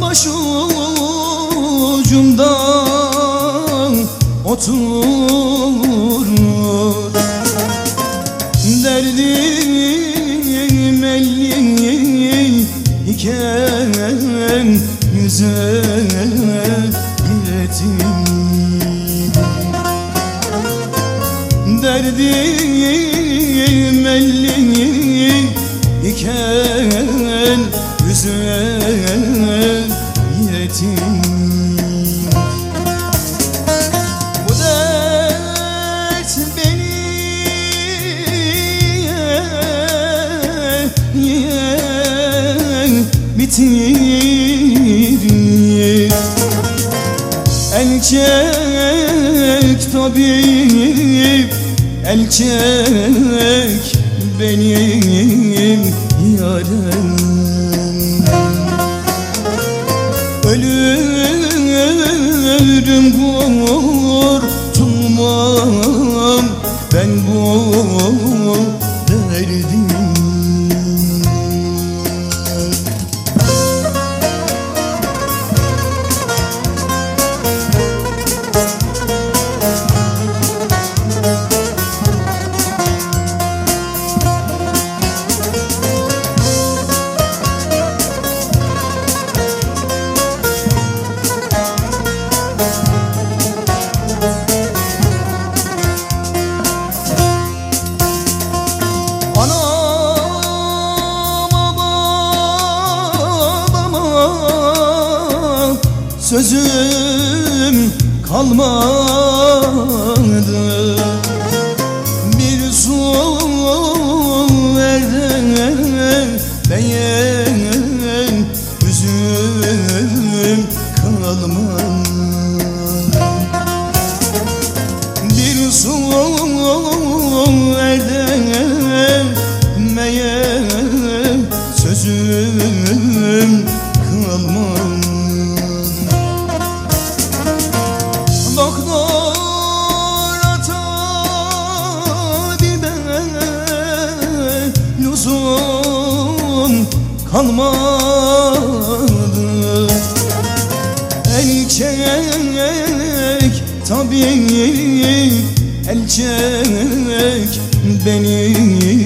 başucumdan oturur Derdim elli iken güzel biletim. Derdim elli bitirir El çek tabip El çek benim yarım. Ölürüm kurtulmam Ben bu derdimden sözüm kalmadı kalmadı. El çek tabip El çek benim